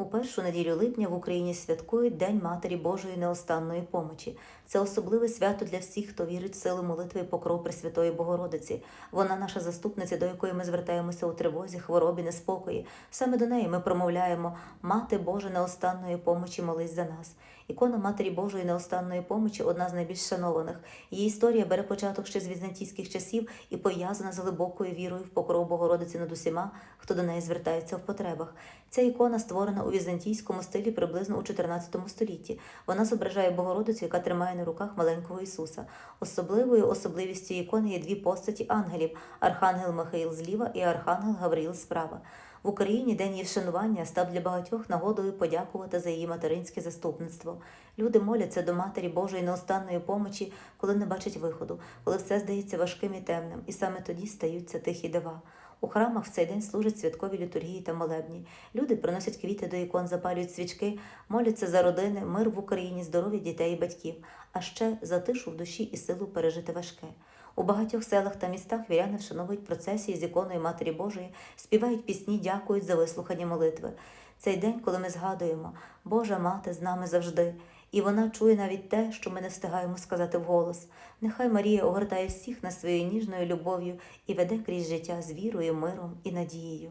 У першу неділю липня в Україні святкують День Матері Божої неостанної помочі. Це особливе свято для всіх, хто вірить в силу молитви покров Пресвятої Богородиці. Вона наша заступниця, до якої ми звертаємося у тривозі, хворобі, неспокої. Саме до неї ми промовляємо Мати Божа неостанної помочі, молись за нас. Ікона Матері Божої неостанної помочі одна з найбільш шанованих. Її історія бере початок ще з візантійських часів і пов'язана з глибокою вірою в покров Богородиці над усіма, хто до неї звертається в потребах. Ця ікона створена у візантійському стилі приблизно у 14 столітті. Вона зображає Богородицю, яка тримає на руках маленького Ісуса. Особливою особливістю ікони є дві постаті ангелів: Архангел Михаїл зліва і Архангел Гавриїл справа. В Україні день її вшанування став для багатьох нагодою подякувати за її материнське заступництво. Люди моляться до Матері Божої неостанної помочі, коли не бачать виходу, коли все здається важким і темним, і саме тоді стаються тихі дива. У храмах в цей день служать святкові літургії та молебні. Люди приносять квіти до ікон, запалюють свічки, моляться за родини, мир в Україні, здоров'я дітей і батьків, а ще за тишу в душі і силу пережити важке. У багатьох селах та містах віряни вшановують процесії з іконою Матері Божої, співають пісні, дякують за вислухання молитви. Цей день, коли ми згадуємо, Божа мати з нами завжди, і вона чує навіть те, що ми не встигаємо сказати вголос. Нехай Марія огортає всіх на своєю ніжною любов'ю і веде крізь життя з вірою, миром і надією.